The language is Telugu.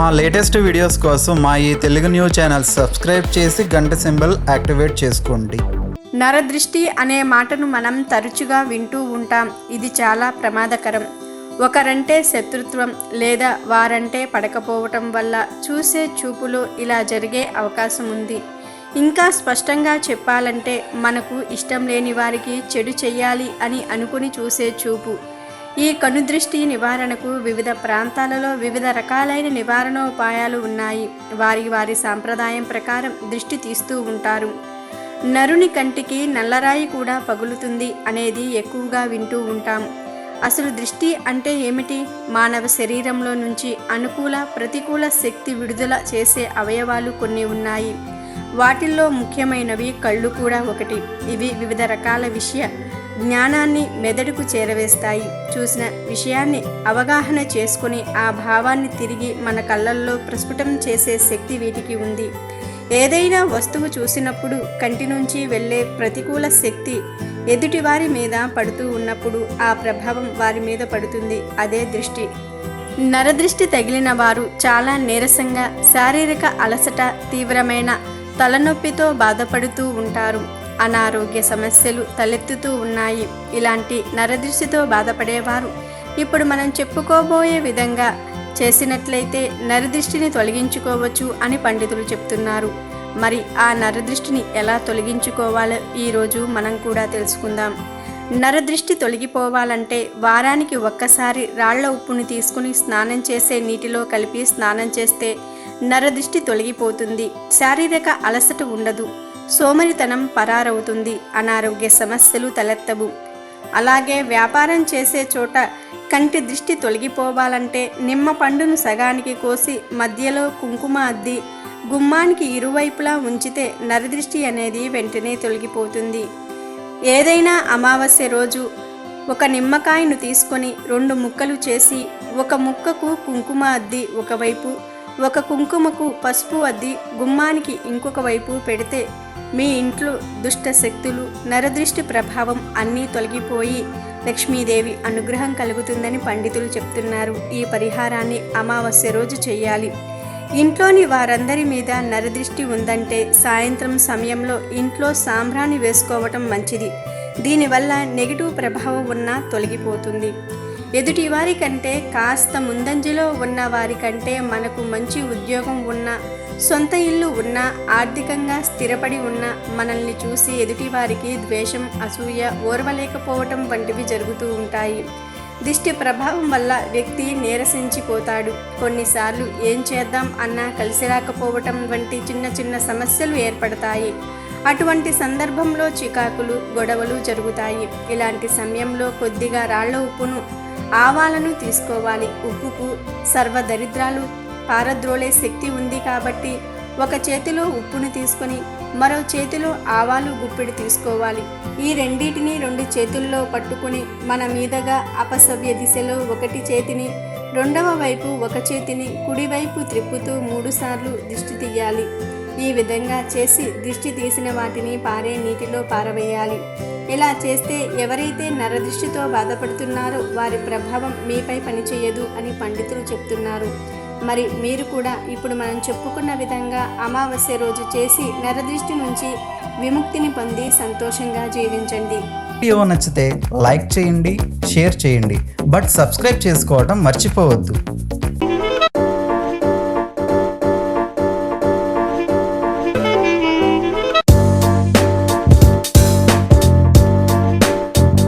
మా లేటెస్ట్ వీడియోస్ కోసం మా ఈ తెలుగు న్యూస్ ఛానల్ సబ్స్క్రైబ్ చేసి గంట సింబల్ యాక్టివేట్ చేసుకోండి. నరదృష్టి అనే మాటను మనం తరచుగా వింటూ ఉంటాం. ఇది చాలా ప్రమాదకరం. ఒకరంటే శత్రుత్వం లేదా వారంటే పడకపోవటం వల్ల చూసే చూపులో ఇలా జరిగే అవకాశం ఉంది. ఇంకా స్పష్టంగా చెప్పాలంటే మనకు ఇష్టం లేని వారికి చెడు చెయ్యాలి అని అనుకుని చూసే చూపు. ఈ కనుదృష్టి నివారణకు వివిధ ప్రాంతాలలో వివిధ రకాలైన నివారణ ఉపాయాలు ఉన్నాయి. వారి వారి సాంప్రదాయం ప్రకారం దృష్టి తీస్తూ ఉంటారు. నరుని కంటికి నల్లరాయి కూడా పగులుతుంది అనేది ఎక్కువగా వింటూ ఉంటాం. అసలు దృష్టి అంటే ఏమిటి? మానవ శరీరంలో నుంచి అనుకూల ప్రతికూల శక్తి విడుదల చేసే అవయవాలు కొన్ని ఉన్నాయి. వాటిల్లో ముఖ్యమైనవి కళ్ళు కూడా ఒకటి. ఇవి వివిధ రకాల విషయ జ్ఞానాన్ని మెదడుకు చేరవేస్తాయి. చూసిన విషయాన్ని అవగాహన చేసుకుని ఆ భావాన్ని తిరిగి మన కళ్ళల్లో ప్రస్ఫుటం చేసే శక్తి వీటికి ఉంది. ఏదైనా వస్తువు చూసినప్పుడు కంటి నుంచి వెళ్ళే ప్రతికూల శక్తి ఎదుటి వారి మీద పడుతూ ఉన్నప్పుడు ఆ ప్రభావం వారి మీద పడుతుంది. అదే దృష్టి. నరదృష్టి తగిలిన వారు చాలా నీరసంగా శారీరక అలసట తీవ్రమైన తలనొప్పితో బాధపడుతూ ఉంటారు. అనారోగ్య సమస్యలు తలెత్తుతూ ఉన్నాయి. ఇలాంటి నరదృష్టితో బాధపడేవారు. ఇప్పుడు మనం చెప్పుకోబోయే విధంగా చేసినట్లయితే నరదృష్టిని తొలగించుకోవచ్చు అని పండితులు చెప్తున్నారు. మరి ఆ నరదృష్టిని ఎలా తొలగించుకోవాలో ఈరోజు మనం కూడా తెలుసుకుందాం. నరదృష్టి తొలగిపోవాలంటే వారానికి ఒక్కసారి రాళ్ళ ఉప్పుని తీసుకుని స్నానం చేసే నీటిలో కలిపి స్నానం చేస్తే నరదృష్టి తొలగిపోతుంది. శారీరక అలసట ఉండదు. సోమరితనం పరారవుతుంది. అనారోగ్య సమస్యలు తలెత్తవు. అలాగే వ్యాపారం చేసే చోట కంటి దృష్టి తొలగిపోవాలంటే నిమ్మ పండును సగానికి కోసి మధ్యలో కుంకుమ అద్ది గుమ్మానికి ఇరువైపులా ఉంచితే నరదృష్టి అనేది వెంటనే తొలగిపోతుంది. ఏదైనా అమావాస్య రోజు ఒక నిమ్మకాయను తీసుకొని రెండు ముక్కలు చేసి ఒక ముక్కకు కుంకుమ అద్ది ఒకవైపు ఒక కుంకుమకు పసుపు అద్ది గుమ్మానికి ఇంకొక వైపు పెడితే మీ ఇంట్లో దుష్ట శక్తులు నరదృష్టి ప్రభావం అన్నీ తొలగిపోయి లక్ష్మీదేవి అనుగ్రహం కలుగుతుందని పండితులు చెప్తున్నారు. ఈ పరిహారాన్ని అమావాస్య రోజు చేయాలి ఇంట్లోని వారందరి మీద నరదృష్టి ఉందంటే సాయంత్రం సమయంలో ఇంట్లో సాంబ్రాణి వేసుకోవటం మంచిది. దీనివల్ల నెగిటివ్ ప్రభావం ఉన్నా తొలగిపోతుంది. ఎదుటి వారి కంటే కాస్త ముందంజలో ఉన్న వారి కంటే మనకు మంచి ఉద్యోగం ఉన్నా సొంత ఇల్లు ఉన్నా ఆర్థికంగా స్థిరపడి ఉన్న మనల్ని చూసి ఎదుటివారికి ద్వేషం అసూయ ఓర్వలేకపోవటం వంటివి జరుగుతూ ఉంటాయి. దిష్టి ప్రభావం వల్ల వ్యక్తి నీరసించిపోతాడు. కొన్నిసార్లు ఏం చేద్దాం అన్నా కలిసి రాకపోవటం వంటి చిన్న చిన్న సమస్యలు ఏర్పడతాయి. అటువంటి సందర్భంలో చికాకులు గొడవలు జరుగుతాయి. ఇలాంటి సమయంలో కొద్దిగా రాళ్ళ ఉప్పును ఆవాలను తీసుకోవాలి. ఉప్పుకు సర్వదరిద్రాలు పారద్రోలే శక్తి ఉంది కాబట్టి ఒక చేతిలో ఉప్పును తీసుకొని మరో చేతిలో ఆవాలు గుప్పిడి తీసుకోవాలి. ఈ రెండింటిని రెండు చేతుల్లో పట్టుకుని మన మీదగా అపసవ్య దిశలో ఒకటి చేతిని రెండవ వైపు ఒక చేతిని కుడివైపు త్రిప్పుతూ మూడుసార్లు దిష్టి తీయాలి. ఈ విధంగా చేసి దృష్టి తీసిన వాటిని పారే నీటిలో పారవేయాలి. ఇలా చేస్తే ఎవరైతే నరదృష్టితో బాధపడుతున్నారో వారి ప్రభావం మీపై పనిచేయదు అని పండితులు చెప్తున్నారు. మరి మీరు కూడా ఇప్పుడు మనం చెప్పుకున్న విధంగా అమావాస్య రోజు చేసి నరదృష్టి నుంచి విముక్తిని పొంది సంతోషంగా జీవించండి. వీడియో నచ్చితే లైక్ చేయండి షేర్ చేయండి. బట్ సబ్స్క్రైబ్ చేసుకోవడం మర్చిపోవద్దు.